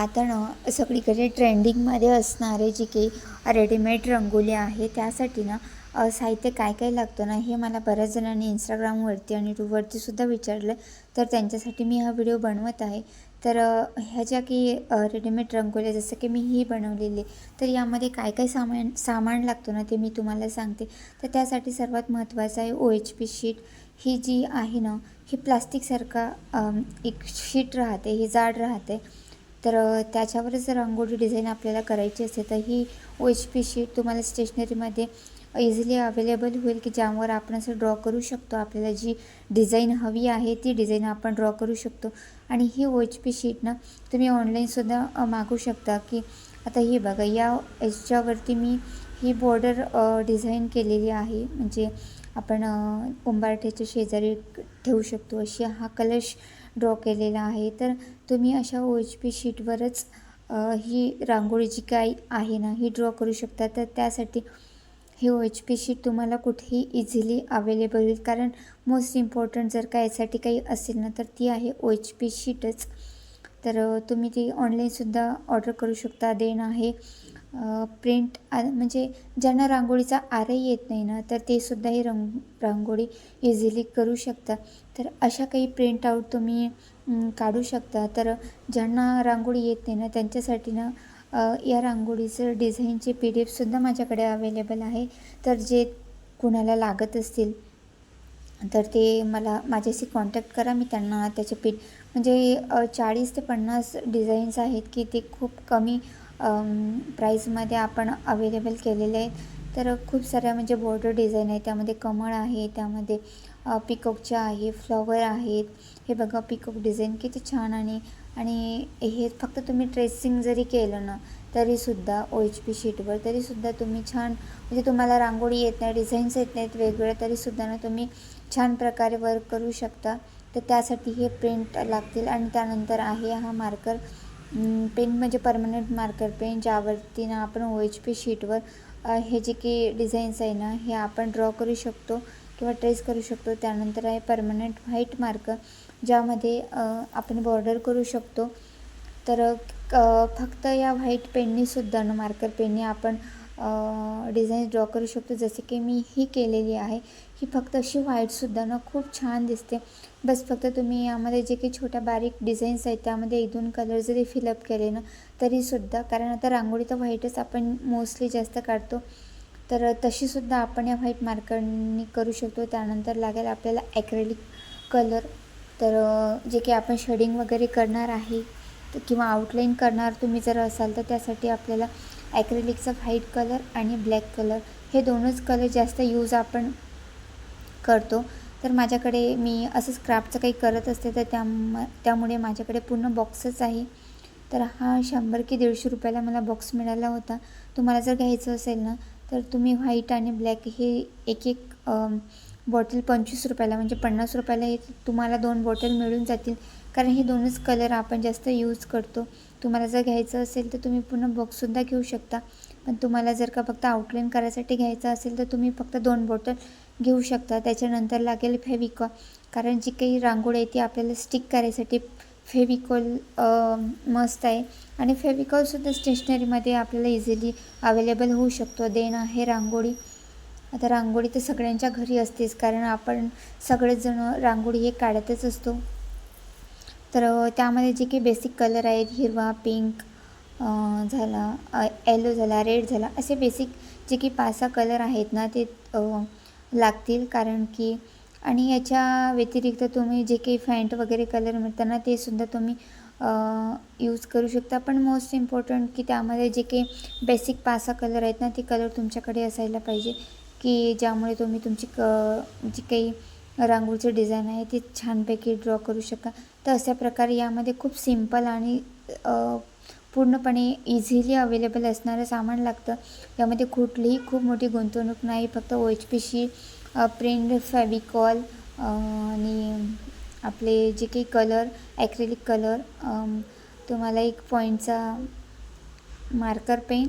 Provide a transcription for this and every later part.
आता ना सगळीकडे ट्रेंडिंगमध्ये असणारे जी काही रेडीमेड रंगोली आहे त्यासाठी ना साहित्य काय काय लागतं ना हे मला बऱ्याच जणांनी इंस्टाग्रामवरती आणि यूट्यूबवरती सुद्धा विचारलं. तर त्यांच्यासाठी मी हा व्हिडिओ बनवत आहे. तर ह्या ज्या की रेडीमेड रंगोल्या जसं की मी ही बनवलेली तर यामध्ये काय काय सामान सामान लागतो ना ते मी तुम्हाला सांगते. तर त्यासाठी सर्वात महत्त्वाचं आहे ओ एच पी शीट ही जी आहे ना ही प्लास्टिकसारखा एक शीट राहते ही जाड राहते. तर त्याच्यावर त्याच्यावरच जर रांगोळी डिझाईन आपल्याला करायची असेल तर ही ओ एच पी शीट तुम्हाला स्टेशनरीमध्ये इझिली अवेलेबल होईल की ज्यावर आपण असं ड्रॉ करू शकतो. आपल्याला जी डिझाईन हवी आहे ती डिझाईन आपण ड्रॉ करू शकतो. आणि ही ओ एच पी शीट ना तुम्ही ऑनलाईनसुद्धा मागू शकता की आता ही बघा या याच्यावरती मी ही बॉर्डर डिझाईन केलेली आहे. म्हणजे आपण उंबारठ्याच्या शेजारी ठेवू शकतो. अशी हा कलश ड्रॉ केलेला आहे. तर तुम्ही अशा ओ एच पी शीटवरच ही रांगोळी जी काही आहे ना ही ड्रॉ करू शकता. तर त्यासाठी हे ओ एच पी शीट तुम्हाला कुठेही इझिली अवेलेबल होईल. कारण मोस्ट इम्पॉर्टंट जर का यासाठी काही असेल ना तर ती आहे ओ एच पी शीटच तर तुम्ही ती ऑनलाईनसुद्धा ऑर्डर करू शकता. देण आहे. प्रिंट म्हणजे ज्यांना रांगोळीचा आरही येत नाही ना तर ते सुद्धा ही रंग रांगोळी इझिली करू शकता. तर अशा काही प्रिंट आऊट तुम्ही काढू शकता. तर ज्यांना रांगोळी येत नाही ना त्यांच्यासाठी ना या रांगोळीचं डिझाईनचे पी डी एफसुद्धा माझ्याकडे अवेलेबल आहे. तर जे कुणाला लागत असतील तर ते मला माझ्याशी कॉन्टॅक्ट करा. मी त्यांना त्याचे पी म्हणजे चाळीस ते पन्नास डिझाईन्स आहेत की ते खूप कमी प्राईजमध्ये आपण अवेलेबल केलेले आहेत. तर खूप साऱ्या म्हणजे बॉर्डर डिझाईन आहे त्यामध्ये कमळ आहे त्यामध्ये पिकॉकच्या आहे फ्लॉवर आहेत. हे बघा पिकॉक डिझाईन किती छान आणि आणि हे फक्त तुम्ही ट्रेसिंग जरी केलं ना तरीसुद्धा ओ एच पी शीटवर तरीसुद्धा तुम्ही छान म्हणजे तुम्हाला रांगोळी येत नाही डिझाईन्स येत नाहीत वेगवेगळ्या तरीसुद्धा ना तुम्ही छान प्रकारे वर्क करू शकता. तर त्यासाठी हे प्रिंट लागतील आणि त्यानंतर आहे हा मार्कर पेन म्हणजे परमनंट मार्कर पेन ज्यावरती ना आपण ओ एच पी शीटवर हे जे की डिझाईन्स आहे ना हे आपण ड्रॉ करू शकतो किंवा ट्रेस करू शकतो. त्यानंतर आहे परमनंट व्हाईट मार्कर ज्यामध्ये आपण बॉर्डर करू शकतो. तर फक्त या व्हाईट पेननीसुद्धा ना मार्कर पेनने आपण डिझाईन्स ड्रॉ करू शकतो. जसे की मी ही केलेली आहे. ही फक्त अशी व्हाईटसुद्धा ना खूप छान दिसते. बस फक्त तुम्ही यामध्ये जे काही छोट्या बारीक डिझाईन्स आहेत त्यामध्ये एक दोन कलर जरी फिलअप केले ना तरीसुद्धा कारण आता रांगोळी तर व्हाईटच आपण मोस्टली जास्त काढतो. तर तशीसुद्धा आपण या व्हाईट मार्करनी करू शकतो. त्यानंतर लागेल आपल्याला ॲक्रेलिक कलर तर जे की आपण शेडिंग वगैरे करणार आहे किंवा आउटलाईन करणार तुम्ही जर असाल तर त्यासाठी आपल्याला ॲक्रेलिकचा व्हाईट कलर आणि ब्लॅक कलर हे दोनच कलर जास्त यूज आपण करतो. तर माझ्याकडे मी असं क्राफ्टचं काही करत असते तर त्याम त्यामुळे माझ्याकडे पूर्ण बॉक्सच आहे. तर हा शंभर की दीडशे रुपयाला मला बॉक्स मिळाला होता. तुम्हाला जर घ्यायचं असेल ना तर तुम्ही व्हाईट आणि ब्लॅक हे एक एक बॉटल पंचवीस रुपयाला म्हणजे पन्नास रुपयाला हे तुम्हाला दोन बॉटल मिळून जातील. कारण हे दोनच कलर आपण जास्त यूज करतो. तुम्हाला जर घ्यायचं असेल तर तुम्ही पूर्ण बॉक्ससुद्धा घेऊ शकता. पण तुम्हाला जर का फक्त आउटलाईन करायसाठी घ्यायचं असेल तर तुम्ही फक्त दोन बॉटल घेऊ शकता. त्याच्यानंतर लागेल फेविकॉल. कारण जी काही रांगोळी आहे ती आपल्याला स्टिक करायसाठी फेविकॉल मस्त आहे. आणि फेविकॉलसुद्धा स्टेशनरीमध्ये आपल्याला इझिली अवेलेबल होऊ शकतो. देन आहे रांगोळी. आता रांगोळी तर सगळ्यांच्या घरी असतेच. कारण आपण सगळेजण रांगोळी हे काढतच असतो. तर त्यामध्ये जे काही बेसिक कलर आहेत हिरवा पिंक झाला येलो झाला रेड झाला असे बेसिक जे की पाच सहा कलर आहेत ना ते लागतील कारण की आणि याच्या व्यतिरिक्त तुम्ही जे काही फॅन्ट वगैरे कलर मिळताना ते सुद्धा तुम्ही यूज करू शकता. पण मोस्ट इम्पॉर्टंट की त्यामध्ये जे काही बेसिक पाच सहा कलर आहेत ना ते कलर तुमच्याकडे असायला पाहिजे. की ज्यामुळे तुम्ही तुमची क जी काही रांगोळीचं डिझाईन आहे ते छानपैकी ड्रॉ करू शका तर अशा प्रकारे यामध्ये खूप सिंपल आणि पूर्णपणे इझिली अवेलेबल असणारं सामान लागतं. यामध्ये कुठलीही खूप मोठी गुंतवणूक नाही फक्त ओ एच पीशी प्रिंट फॅविकॉल आणि आपले जे काही कलर ॲक्रेलिक कलर तुम्हाला एक पॉईंटचा मार्कर पेन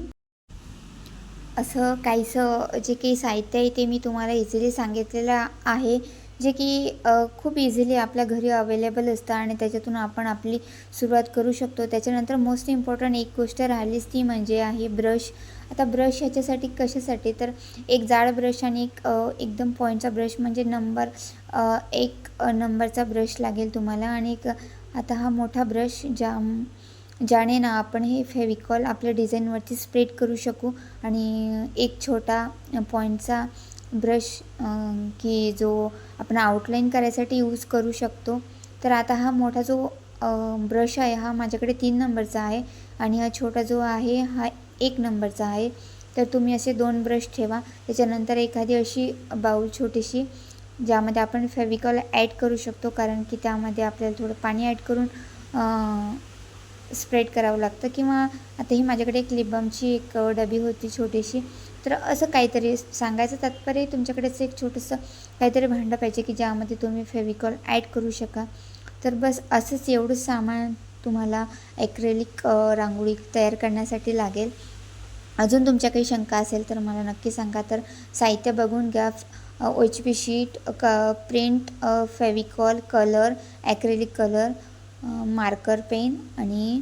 असं काहीसं जे काही साहित्य आहे ते मी तुम्हाला इझिली सांगितलेलं आहे. जे की खूप इझिली आपल्या घरी अवेलेबल असतं आणि त्याच्यातून आपण आपली सुरुवात करू शकतो. त्याच्यानंतर मोस्ट इम्पॉर्टंट एक गोष्ट राहिलीच ती म्हणजे आहे ब्रश आता ब्रश ह्याच्यासाठी कशासाठी? तर एक जाड ब्रश आणि एक एकदम पॉईंटचा ब्रश म्हणजे नंबर एक नंबरचा ब्रश लागेल तुम्हाला. आणि एक आता हा मोठा ब्रश ज्या ज्याने ना आपण हे फेविकॉल आपल्या डिझाईनवरती स्प्रेड करू शकू. आणि एक छोटा पॉईंटचा ब्रश की जो आपण आउटलाईन करायसाठी यूज करू शकतो. तर आता हा मोठा जो ब्रश आहे हा माझ्याकडे तीन नंबरचा आहे आणि हा छोटा जो आहे हा एक नंबरचा आहे. तर तुम्ही असे दोन ब्रश ठेवा. त्याच्यानंतर एखादी अशी बाऊल छोटीशी ज्यामध्ये आपण फेविकॉल ॲड करू शकतो कारण की त्यामध्ये आपल्याला थोडं पाणी ॲड करून स्प्रेड करावं लागतं. किंवा आता ही माझ्याकडे एक लिबमची एक डबी होती छोटीशी. तर असं काहीतरी सांगायचं तात्पर्य तुमच्याकडेच एक छोटंसं काहीतरी भांडं पाहिजे की ज्यामध्ये तुम्ही फेविकॉल ॲड करू शका तर बस असंच एवढं सामान तुम्हाला ॲक्रेलिक रांगोळी तयार करण्यासाठी लागेल. अजून तुमच्या काही शंका असेल तर मला नक्की सांगा. तर साहित्य बघून घ्या. ओ एच पी शीट क print Fevicol colour acrylic colour marker pen आणि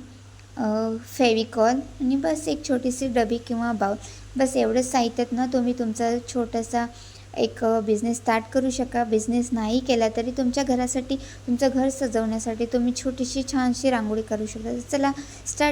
फेविकॉल आणि बस एक छोटीशी डबी किंवा बाऊल बस एवढंच साहित्यात ना तुम्ही तुमचा छोटासा एक बिझनेस स्टार्ट करू शका. बिझनेस नाही केला तरी तुमच्या घरासाठी तुमचं घर सजवण्यासाठी तुम्ही छोटीशी छानशी रांगोळी करू शकता. चला स्टार्ट